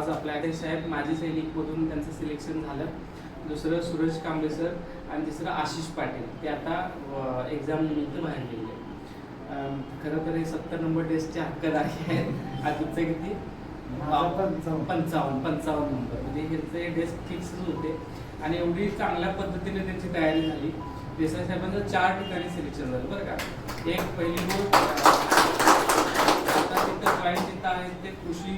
आज आपल्या आदेश साहेब माजी सैनिकमधून त्यांचं सिलेक्शन झालं. दुसरं सूरज कांबळे सर आणि तिसरं आशिष पाटील. ते आता एक्झाम निमित्त बाहेर गेले खरं तर हे सत्तर नंबर टेस्टचे हक्कदारी आहेत. आज तुमचं किती? पंचावन्न. पंचावन्न नंबर म्हणजे ह्याचे डेस्क फिक्सच होते. आणि एवढी चांगल्या पद्धतीने त्यांची तयारी झाली. देसाई साहेबांचं चार ठिकाणी सिलेक्शन झालं बरं का. एक पहिली गोष्ट आता तिथं जॉईन जिथं आहेत ते कृषी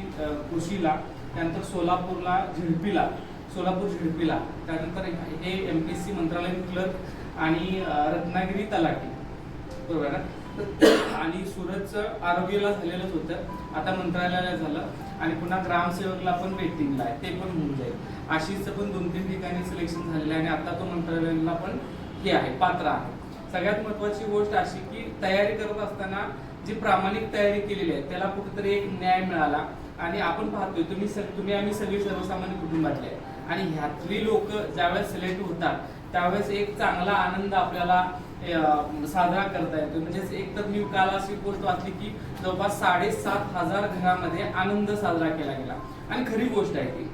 कृषीला. त्यानंतर सोलापूरला झिडपीला सोलापूर झिडपीला. त्यानंतर हे एम पी सी मंत्रालयीन क्लर्क आणि रत्नागिरी तलाठी. बरोबर ना? आणि सुरतचं आरोग्याला झालेलंच होतं. आता मंत्रालयाला झालं. आणि पुन्हा ग्रामसेवकला पण वेटिंगला आहे. ते पण होऊन जाईल. आशिषचं पण दोन तीन ठिकाणी सिलेक्शन झालेलं आहे आणि आता तो मंत्रालयाला पण हे आहे पात्र आहे. सगळ्यात महत्वाची गोष्ट अशी की तयारी करत असताना जी प्रामाणिक तयारी केलेली आहे त्याला कुठेतरी एक न्याय मिळाला. आणि आपण पाहतोय तुम्ही तुम्ही आम्ही सगळी सर्वसामान्य कुटुंबातले आणि ह्यातली लोक ज्यावेळेस सिलेक्ट होतात त्यावेळेस एक चांगला आनंद आपल्याला साजरा करता येतो म्हणजेच एक तर मी काल अशी गोष्ट वाचली की जवळपास साडेसात हजार घरामध्ये आनंद साजरा केला गेला. आणि खरी गोष्ट आहे ती.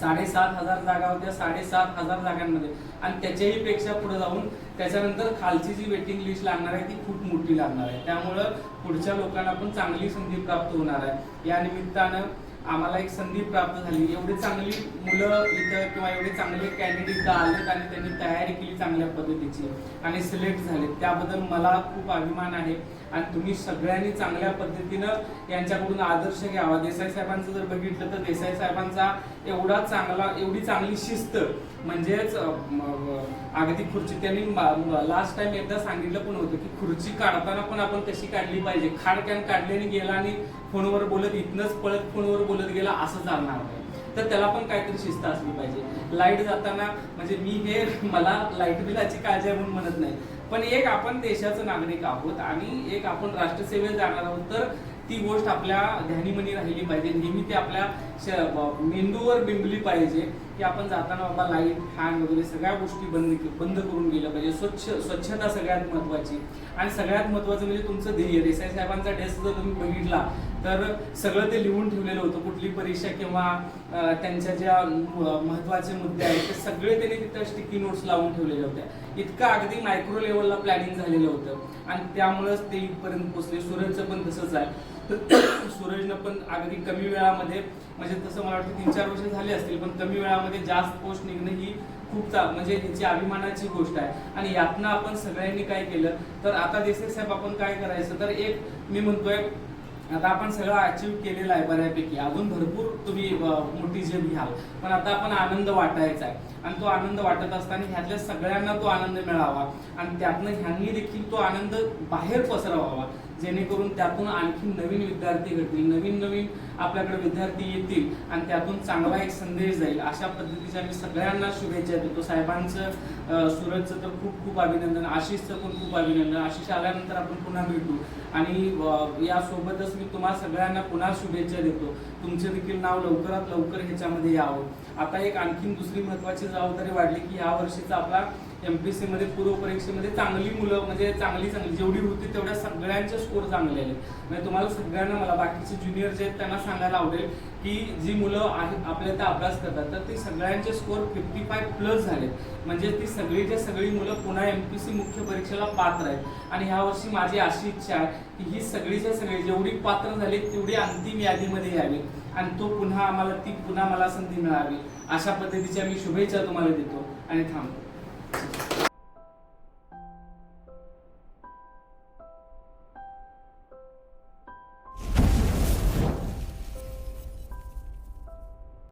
साडेसात हजार जागा होत्या साडेसात हजार जागांमध्ये. आणि त्याच्याही पेक्षा पुढे जाऊन त्याच्यानंतर खालची जी वेटिंग लिस्ट लागणार आहे ती खूप मोठी लागणार आहे. त्यामुळं पुढच्या लोकांना पण चांगली संधी प्राप्त होणार आहे. या निमित्तानं आम्हाला एक संधी प्राप्त झाली. एवढी चांगली मुलं इथं किंवा एवढे चांगले कॅन्डिडेट इथं आलेत आणि त्यांनी तयारी केली चांगल्या पद्धतीची आणि सिलेक्ट झाले त्याबद्दल मला खूप अभिमान आहे. आणि तुम्ही सगळ्यांनी चांगल्या पद्धतीनं यांच्याकडून आदर्श घ्यावा देसाई साहेबांचं जर बघितलं तर देसाई साहेबांचा एवढा चांगला एवढी चांगली शिस्त म्हणजेच अगदी खुर्ची त्यांनी लास्ट टाइम एकदा सांगितलं पण होतं की खुर्ची काढताना पण आपण कशी काढली पाहिजे. खाड कॅन काढल्याने गेला आणि फोनवर बोलत इथनच पळत फोनवर बोलत गेला असं चालणार नाही. तर त्याला पण काहीतरी शिस्त असली पाहिजे. लाइट जाताना म्हणजे मी हे मला लाइट बिलाची काळजी आहे म्हणून म्हणत नाही. पण एक आपण देशाचं नागरिक आहोत आणि एक आपण राष्ट्रसेवेत जाणार आहोत तर ती गोष्ट आपल्या ध्यानीमनी राहिली पाहिजे. नेहमी ती आपल्या श- मेंदूवर बिंबली पाहिजे. की आपण जाताना बाबा लाइट फॅन वगैरे सगळ्या गोष्टी बंद बंद करून गेल्या पाहिजे. स्वच्छ स्वच्छता सगळ्यात महत्वाची. आणि सगळ्यात महत्वाचं म्हणजे तुमचं ध्येय. देसाई साहेबांचा डेस्क जर तुम्ही बघितला तर सगळं ते लिहून ठेवलेलं होतं. कुठली परीक्षा किंवा त्यांच्या ज्या महत्त्वाचे महत्त्वाचे मुद्दे आहेत ते सगळे त्यांनी तिथं स्टिकी नोट्स लावून ठेवलेल्या होत्या. इतकं अगदी मायक्रो लेवलला प्लॅनिंग झालेलं होतं. आणि त्यामुळंच ते इथपर्यंत पोहोचले. सूरजचं पण तसंच आहे तर सूरजनं पण अगदी कमी वेळामध्ये म्हणजे तसं मला वाटतं तीन चार वर्ष झाले असतील पण कमी वेळामध्ये जास्त पोस्ट निघणं ही खूप चा- म्हणजे ह्याची अभिमानाची गोष्ट आहे. आणि यातनं आपण सगळ्यांनी काय केलं तर आता देसाई साहेब आपण काय करायचं तर एक मी म्हणतोय आता आपण सगळं अचीव केलेलं आहे बऱ्यापैकी. अजून भरपूर तुम्ही मोठी झेप घ्याल. पण आता आपण आनंद वाटायचा आहे. आणि तो आनंद वाटत असताना ह्यातल्या सगळ्यांना तो आनंद मिळावा. आणि त्यातनं ह्यांनी देखील तो आनंद बाहेर पसरवावा. जेणेकरून त्यातून आणखी नवीन विद्यार्थी घडतील नवीन नवीन आपल्याकडे विद्यार्थी येतील आणि त्यातून चांगला एक संदेश जाईल. अशा पद्धतीच्या मी सगळ्यांना शुभेच्छा देतो. साहेबांचं सुरजचं तर खूप खूप अभिनंदन आशिषचं पण खूप अभिनंदन. आशिष आल्यानंतर आपण पुन्हा भेटू. आणि यासोबतच मी तुम्हा सगळ्यांना पुन्हा शुभेच्छा देतो. तुमचे देखील नाव लवकरात लवकर ह्याच्यामध्ये यावं. आता एक आणखीन दुसरी महत्वाची जबाबदारी वाढली की या वर्षीचा आपला एम पी मध्ये पूर्व परीक्षेमध्ये चांगली मुलं म्हणजे चांगली चांगली जेवढी होती तेवढ्या सगळ्यांचे स्कोर चांगले आले. म्हणजे तुम्हाला सगळ्यांना मला बाकीचे ज्युनियर जे आहेत त्यांना सांगायला आवडेल की जी मुलं आहेत आपल्या त्या अभ्यास करतात तर ते सगळ्यांचे स्कोर फिफ्टी फाय प्लस झालेत. म्हणजे ती सगळीच्या सगळी मुलं पुन्हा एम पी सी मुख्य परीक्षेला पात्र आहेत. आणि ह्या वर्षी माझी अशी इच्छा आहे की ही सगळीच्या सगळी जेवढी पात्र झाली तेवढी अंतिम यादीमध्ये यावी. आणि तो पुन्हा आम्हाला ती पुन्हा मला संधी मिळावी. अशा पद्धतीच्या मी शुभेच्छा तुम्हाला देतो. आणि थांबतो.